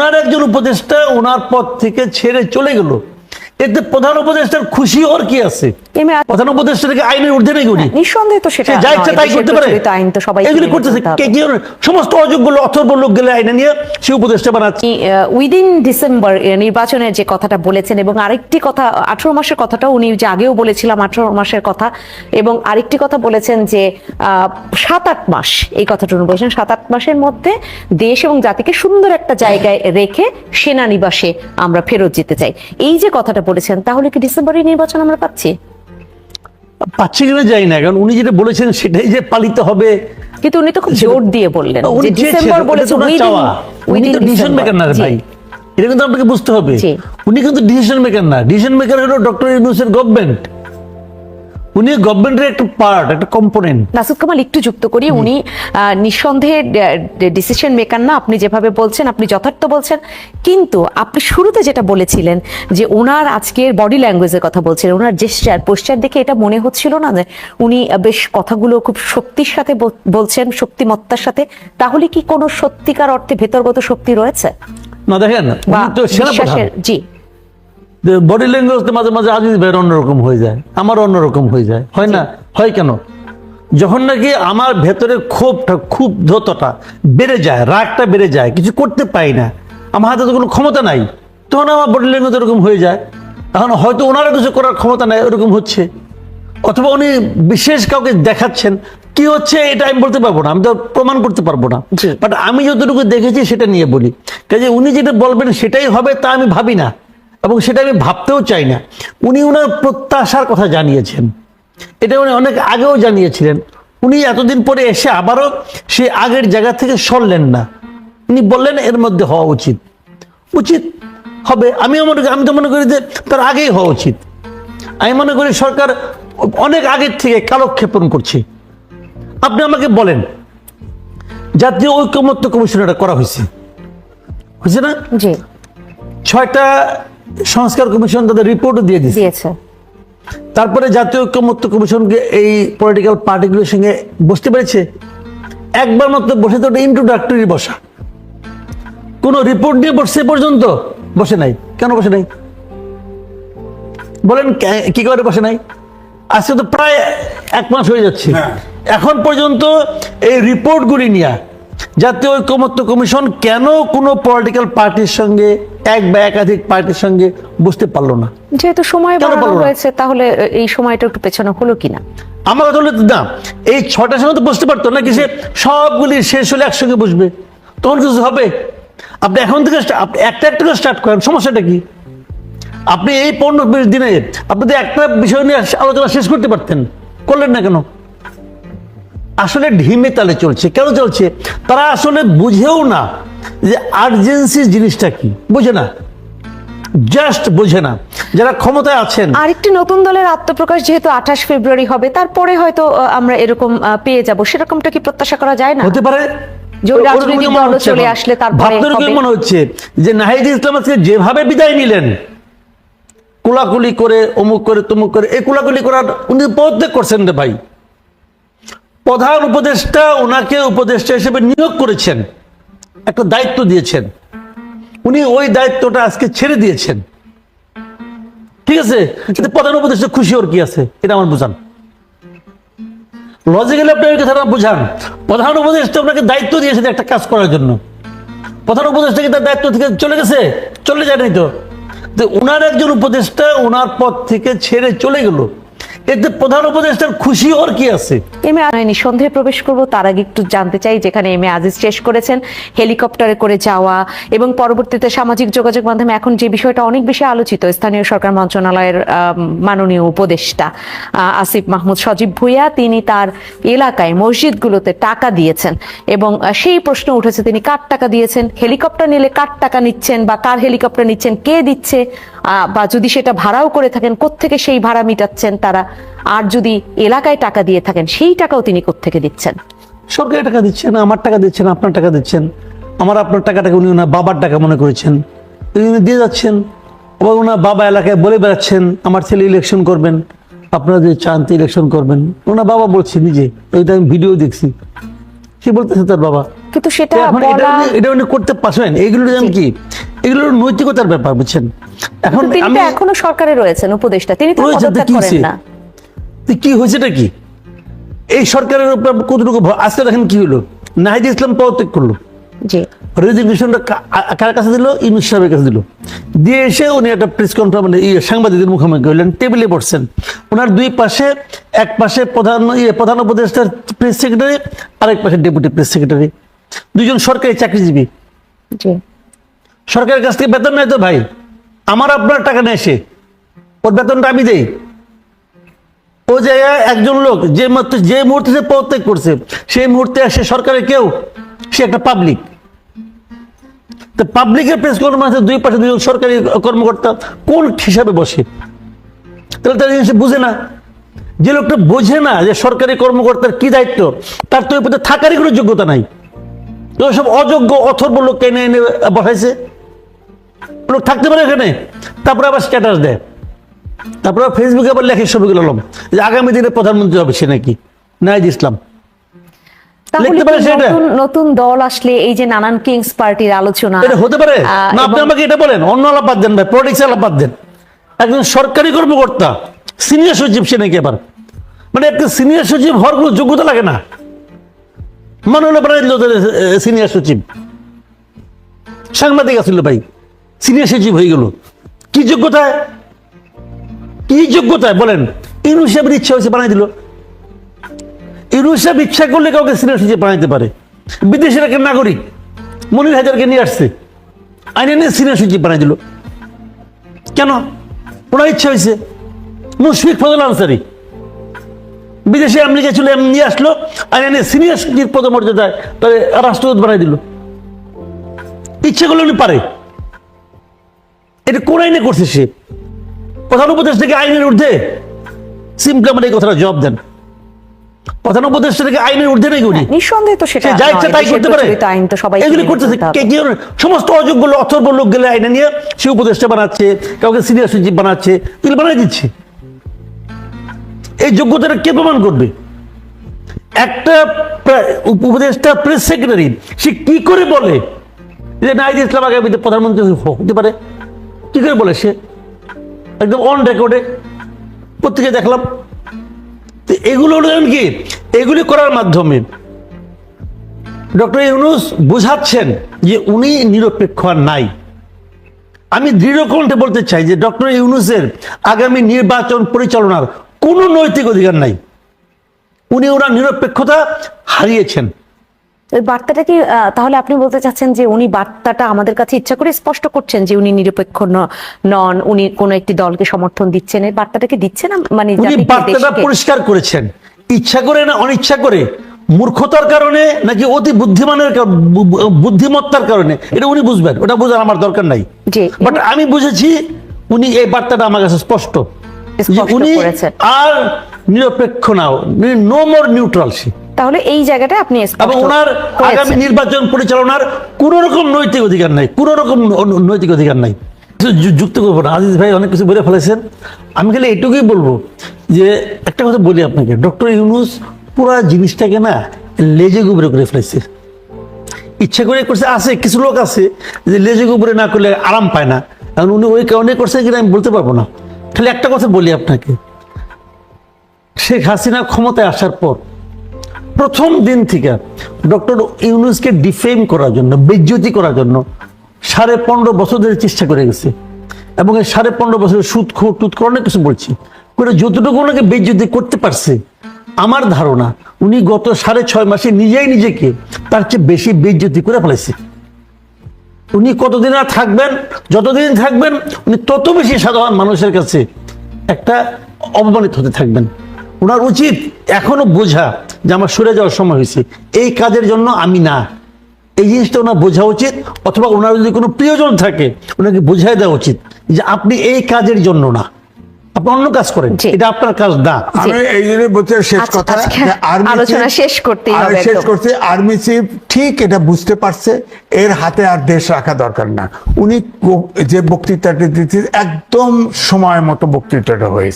উনার একজন উপদেষ্টা, ওনার পদ থেকে ছেড়ে চলে গেল। এতে প্রধান উপদেষ্টার খুশি ওর কি আছে? আইনের ঊর্ধ্বে নেই উনি নিঃসন্দেহে তো সেটা যা ইচ্ছা তাই করতে পারে। আইন তো সবাই এগুলি করতেছে সমস্ত অযোগ্য অথর্ব লোক গেলে আইনে নিয়ে সে উপদেষ্টা বানাচ্ছে। উইদিন ডিসেম্বর নির্বাচনের যে কথাটা বলেছেন এবং আরেকটি কথা আঠারো মাসের কথাটা উনি যে আগেও বলেছিলাম আঠারো মাসের কথা এবং আরেকটি কথা বলেছেন যে সাত আট মাস এই কথাটা উনি বলেছেন সাত আট মাসের মধ্যে দেশ এবং জাতিকে সুন্দর একটা জায়গায় রেখে সেনানিবাসে আমরা ফেরত যেতে চাই। এই যে কথাটা বলেছেন তাহলে কি ডিসেম্বরের নির্বাচন আমরা পাচ্ছি? পাচ্ছে কিনা যাই না কারণ উনি যেটা বলেছেন সেটাই যে পালিত হবে। কিন্তু উনি তো খুব জোর দিয়ে বললেন যে ডিসেম্বর বলেছেন। উনি তো ডিসিশন মেকার না ভাই। এটা কিন্তু আপনাকে বুঝতে হবে। উনি কিন্তু ডিসিশন মেকার না। ডিসিশন মেকার হলো ডক্টর ইউনুসের গভর্নমেন্ট উনি গভর্নমেন্টের একটা পার্ট একটা কম্পোনেন্ট নাসুদ কামাল একটু যুক্ত করি। উনি নিঃসন্দেহে ডিসিশন মেকার না। আপনি যেভাবে বলছেন আপনি যথার্থ বলছেন। কিন্তু আপনি শুরুতে যেটা বলেছিলেন যে ওনার আজকের বডি ল্যাঙ্গুয়েজের কথা বলছিলেন ওনার জেস্টার পোস্টার দেখে এটা মনে হচ্ছিল না যে উনি বেশ কথাগুলো খুব শক্তির সাথে বলছেন শক্তিমত্তার সাথে। তাহলে কি কোনো সত্যিকার অর্থে ভেতরগত শক্তি রয়েছে? না দেখেন বা জি বডি ল্যাঙ্গুয়েজ তো মাঝে মাঝে আজিজ ভাইয়ের অন্যরকম হয়ে যায় আমার অন্যরকম হয়ে যায় হয় না? হয় কেন? যখন নাকি আমার ভেতরে ক্ষোভটা ক্ষুব্ধতাটা বেড়ে যায় রাগটা বেড়ে যায় কিছু করতে পাই না আমার হাতে তো কোনো ক্ষমতা নাই তখন আমার বডি ল্যাঙ্গুয়েজ এরকম হয়ে যায়। এখন হয়তো ওনারও কিছু করার ক্ষমতা নাই ওরকম হচ্ছে। অথবা উনি বিশেষ কাউকে দেখাচ্ছেন কি হচ্ছে এটা আমি বলতে পারব না আমি তো প্রমাণ করতে পারব না। বাট আমি যতটুকু দেখেছি সেটা নিয়ে বলি। কাজে উনি যেটা বলবেন সেটাই হবে তা আমি ভাবি না। এবং সেটা আমি ভাবতেও চাই না। উনি ওনার প্রত্যাশার কথা জানিয়েছেন। এটা উনি অনেক আগেও জানিয়েছিলেন। উনি এতদিন পরে এসে আবারও সে আগের জায়গা থেকে সরলেন না। উনি বললেন এর মধ্যে হওয়া উচিত। উচিত হবে। আমি মনে আমি তো মনে করি যে তার আগেই হওয়া উচিত। আমি মনে করি সরকার অনেক আগের থেকে কালক্ষেপণ করছে। আপনি আমাকে বলেন জাতীয় ঐক্যমত্য কমিশন এটা করা হয়েছে। হয়েছে না? ছয়টা সংস্কার কমিশন তাদের রিপোর্টও দিয়ে দিয়েছে। তারপরে জাতীয় ঐক্যমত্য কমিশনকে এই পলিটিক্যাল পার্টিগুলোর সঙ্গে বসতে পেরেছে। একবার মাত্র বসে তো ওটা ইন্ট্রোডাক্টরি বসা। কোন রিপোর্ট নিয়ে বসছে পর্যন্ত বসে নাই। কেন বসে নাই? বলেন কি করে বসে নাই? আজকে তো প্রায় এক মাস হয়ে যাচ্ছে। এখন পর্যন্ত এই রিপোর্টগুলি নিয়ে জাতীয় ঐক্যমত্য কমিশন কেন কোনো পলিটিক্যাল পার্টির সঙ্গে এক বা একাধিক পার্টির সঙ্গে বসতে পারল না। যেহেতু সময় বাড়ানো হয়েছে তাহলে এই সময়টা একটু পেছনে হলো কিনা? আমার কথা হলো না এই ছটার সময় তো বসতে পারতো না কি সে সবগুলি শেষ হলে একসঙ্গে বসবে? তখন কিছু হবে? আপনি এখন থেকে একটা একটা করে স্টার্ট করেন সমস্যাটা কি? আপনি এই পনেরো বিশ দিনে আপনি তো একটা বিষয় নিয়ে আলোচনা শেষ করতে পারতেন। করলেন না কেন? আসলে ঢিমে তালে চলছে। কেন চলছে? তারা আসলে বুঝেও না যে আর্জেন্সি জিনিসটা কি? বুঝে না। জাস্ট বোঝে না। যারা ক্ষমতায় আছেন। আরেকটি নতুন দলের আত্মপ্রকাশ যেহেতু আঠাশ ফেব্রুয়ারি হবে তারপরে হয়তো আমরা এরকম পেয়ে যাব। সেরকমটা কি প্রত্যাশা করা যায় না? হতে পারে। চলে আসলে ভাবতে মনে হচ্ছে যে নাহিদ ইসলাম আজকে যেভাবে বিদায় নিলেন কোলাকুলি করে অমুক করে তমুক করে এই কোলাকুলি করার উনি প্রত্যেক করছেন রে ভাই। প্রধান উপদেষ্টা ওনাকে উপদেষ্টা হিসেবে নিয়োগ করেছেন। একটা দায়িত্ব দিয়েছেন। উনি ওই দায়িত্বটা আজকে ছেড়ে দিয়েছেন। ঠিক আছে? প্রধান উপদেষ্টা খুশি ওর কি আছে? এটা আমার বুঝান। লজিক্যালি আপনি ওই কথাটা বুঝান। প্রধান উপদেষ্টা আপনাকে দায়িত্ব দিয়েছেন একটা কাজ করার জন্য। প্রধান উপদেষ্টা কি তার দায়িত্ব থেকে চলে গেছে? চলে যায়নি তো। ওনার একজন উপদেষ্টা ওনার পদ থেকে ছেড়ে চলে গেল। এতে প্রধান উপদেষ্টার খুশি ওর কি আছে? এম এ নিঃসন্দেহে প্রবেশ করব, তার আগে একটু জানতে চাই, যেখানে এম এ আজিজ শেষ করেছেন, হেলিকপ্টারে করে যাওয়া এবং পরবর্তীতে সামাজিক যোগাযোগ মাধ্যমে এখন যে বিষয়টা অনেক বেশি আলোচিত, স্থানীয় সরকার মন্ত্রণালয়ের মাননীয় উপদেষ্টা আসিফ মাহমুদ সজীব ভুইয়া, তিনি তার এলাকায় মসজিদগুলোতে টাকা দিয়েছেন এবং সেই প্রশ্ন উঠেছে, তিনি কার টাকা দিয়েছেন, হেলিকপ্টার নিলে কার টাকা নিচ্ছেন বা কার হেলিকপ্টার নিচ্ছেন, কে দিচ্ছে? বা যদি সেটা ভাড়াও করে থাকেন, কোত্থেকে সেই ভাড়া মিটাচ্ছেন তারা? আর যদি এলাকায় টাকা দিয়ে থাকেন, সেই টাকাও তিনি কোত্থেকে দিচ্ছেন? সরকারি টাকা দিচ্ছেন, আমার টাকা দিচ্ছেন, আপনার টাকা দিচ্ছেন, আমার আপনার টাকাটাকে উনি ওনার বাবার টাকা মনে করেছেন, উনি দিয়ে যাচ্ছেন। আবার ওনার বাবা এলাকায় বলে বেড়াচ্ছেন, আমার ছেলে ইলেকশন করবেন, আপনারা যদি চান ইলেকশন করবেন। ওনার বাবা বলছে নিজে, ওইটা আমি ভিডিও দেখছি। সে বলতেছে তার বাবা? কিন্তু সেটা এটা বলা এটা উনি করতে পারছেন এগুলো যেমন কি? এগুলো নৈতিকতার ব্যাপার বুঝছেন? এখন তিনি আমি তো এখনও সরকারে রয়েছেন উপদেষ্টা। তিনি তো পদত্যাগ করেন না। তো কি হয়েছেটা কি? এই সরকারের উপর কতটুকু আজকে দেখেন কি হলো? নাহিদ ইসলাম পদত্যাগ করল। জি। রেজিগনেশনটা কার কাছে দিল? ইউনুস সাহেবের কাছে দিল। দিয়ে এসে উনি একটা প্রেস কনফারেন্স মানে সাংবাদিকদের মুখোমুখি হলেন টেবিলে বসছেন। ওনার দুই পাশে এক পাশে প্রধান ইয়ে প্রধান উপদেষ্টার প্রেস সেক্রেটারি আরেক পাশে ডেপুটি প্রেস সেক্রেটারি দুজন সরকারি চাকরিজীবী। সরকারের কাছ থেকে বেতন নেয় তো ভাই। আমার আপনার টাকা নেয় সে। ওর বেতনটা আমি দেই। ও জায়গায় একজন লোক যে মাত্র যে মুহূর্তে সে পদত্যাগ করছে সেই মুহূর্তে আসে সরকারের কেউ সে একটা পাবলিক তো পাবলিকের প্রেস কনফারেন্সে দুই পাশে দুজন সরকারি কর্মকর্তা কোন হিসাবে বসে? তাহলে তার জিনিস বুঝে না। যে লোকটা বোঝে না যে সরকারি কর্মকর্তার কি দায়িত্ব তার তো পথে থাকারই কোনো যোগ্যতা নাই। সব অযোগ্য অথর্ব লোককে এনে এনে বসাইছে? লোক থাকতে পারে এখানে। তারপরে আবার স্ট্যাটাস দেয়। তারপরে ফেসবুকে আবার লেখে ছবিগুলো আলম যে আগামী দিনে প্রধানমন্ত্রী হবে সে নাকি? নাইজ ইসলাম? নতুন দল আসলে এই যে নানান কিংস পার্টির আলোচনা? এটা হতে পারে? না আপনি আমাকে এটা বলেন। অন্য আলাপাত দেন ভাই পলিটিক্স আলাপাত দেন। একজন সরকারি কর্মকর্তা সিনিয়র সচিব সে নাকি এবার মানে একটা সিনিয়র সচিব হওয়ার কোনো যোগ্যতা লাগে না। মনে হলো প্রায় সিনিয়র সচিব। সাংবাদিক আছিল ভাই। সিনিয়র সচিব হয়ে গেল। কি যোগ্যতায় কি যোগ্যতায় বলেন। ইউনুস সাহেবের ইচ্ছা হয়েছে বানাই দিল। ইউনুস সাহেব ইচ্ছা করলে কাউকে সিনিয়র সচিব বানাইতে পারে। বিদেশের একটা নাগরিক, মনির হাজারকে নিয়ে আসছে। আইনে নিয়ে সিনিয়র সচিব বানাই দিল। কেন? ওনার ইচ্ছা হয়েছে। মুশফিক ফজল আনসারি। বিদেশে আমেরিকা চলে এমনি আসলো আইনে নিয়ে সিনিয়র পদমর্যাদায় তাহলে রাষ্ট্রদূত বানাই দিল। ইচ্ছে করলে উনি পারে। এটা কোন আইনে করছে সে? প্রধান উপদেষ্টাকে আইনের ঊর্ধ্বে? সিম্পলি আমার এই কথাটা জবাব দেন। প্রধান উপদেষ্টাকে আইনের ঊর্ধ্বে নাকি উনি? নিঃসন্দেহে তো সেটা যা ইচ্ছা তাই করতে পারে। আইন তো সবাই এগুলি করতেছে কে কি সমস্ত অযোগ্য অথর্ব লোক গেলে আইনে নিয়ে সে উপদেষ্টা বানাচ্ছে কাউকে সিনিয়র সচিব বানাচ্ছে এগুলো বানাই দিচ্ছে। যোগ্যতাটা কে প্রমাণ করবে? একটা উপদেষ্টা প্রেস সেক্রেটারি সে কি করে বলে যে নাইদ ইসলাম আগামীতে প্রধানমন্ত্রী হতে পারে? কি করে বলে সে? একদম অন রেকর্ডে পত্রিকায় দেখলাম। তো এগুলো হলো কি, এগুলি করার মাধ্যমে ডক্টর ইউনুস বুঝাচ্ছেন যে উনি নিরপেক্ষ আর নাই। আমি দৃঢ় কণ্ঠে বলতে চাই যে ডক্টর ইউনুসের আগামী নির্বাচন পরিচালনার কোনো নৈতিক অধিকার নাই। উনি ওনার নিরপেক্ষতা হারিয়েছেন। ওই বার্তাটা কি তাহলে আপনি বলতে চাচ্ছেন যে উনি বার্তাটা আমাদের কাছে ইচ্ছা করে স্পষ্ট করছেন যে উনি নিরপেক্ষ নন উনি কোন একটি দলকে সমর্থন দিচ্ছেন? এই বার্তাটা কি দিচ্ছে না মানে উনি বার্তাটা পরিষ্কার করেছেন। ইচ্ছা করে না অনিচ্ছা করে? মূর্খতার কারণে নাকি অতি বুদ্ধিমানের বুদ্ধিমত্তার কারণে? এটা উনি বুঝবেন। ওটা বোঝার আমার দরকার নাই। জি। বাট আমি বুঝেছি উনি এই বার্তাটা আমার কাছে স্পষ্ট। উনি আর নিরপেক্ষ না নো মোর নিউট্রাল সে। তাহলে এই জায়গাটা আপনি এবং ওনার আগামী নির্বাচন পরিচালনার কোন রকম নৈতিক অধিকার নাই কোন রকম নৈতিক অধিকার নাই। যুক্ত করব না। আজিজ ভাই অনেক কিছু বলে ফেলেছেন। আমি খালি এটুকুই বলব যে একটা কথা বলি আপনাকে। ডক্টর ইউনুস পুরা জিনিসটাকে না লেজে গুবরে করে ফেলেছে। ইচ্ছা করে করছে আছে কিছু লোক আছে যে লেজে গুবরে না করলে আরাম পায় না। কারণ উনি ওই কারণে করছে কিনা আমি বলতে পারব না। খালি একটা কথা বলি আপনাকে। শেখ হাসিনা ক্ষমতায় আসার পর প্রথম দিন থেকে ডক্টর ইউনুসকে ডিফেম করার জন্য, বেজ্জতি করার জন্য সাড়ে পনেরো বছর ধরে চেষ্টা করে গেছে। এবং এই সাড়ে পনেরো বছরের সুদ খুদ টুত অনেক কিছু বলছি। করে যতটুকু ওনাকে বেজ্জতি করতে পারছে, আমার ধারণা উনি গত সাড়ে ছয় মাসে নিজেই নিজেকে তার চেয়ে বেশি বেজ্জতি করে ফেলেছে। উনি কতদিন আর থাকবেন? যতদিন থাকবেন, উনি তত বেশি সাধারণ মানুষের কাছে একটা অপমানিত হতে থাকবেন। ওনার উচিত এখনও বোঝা যে আমার সরে যাওয়ার সময় হয়েছে। এই কাজের জন্য আমি না। এই জিনিসটা ওনার বোঝা উচিত, অথবা ওনার যদি কোনো প্রিয়জন থাকে, ওনাকে বোঝাই দেওয়া উচিত যে আপনি এই কাজের জন্য না। আপনি অন্য কাজ করেন। এটা আপনার কাজ না। আমি এই জন্য বলতে শেষ আচ্ছা, কথা আর্মি আলোচনা চিফ- শেষ করতে হবে শেষ একদম। করতে আর্মি চিফ ঠিক এটা বুঝতে পারছে এর হাতে আর দেশ রাখা দরকার না। উনি যে বক্তৃতাটি দিতে একদম সময় মতো বক্তৃতাটা হয়েছে।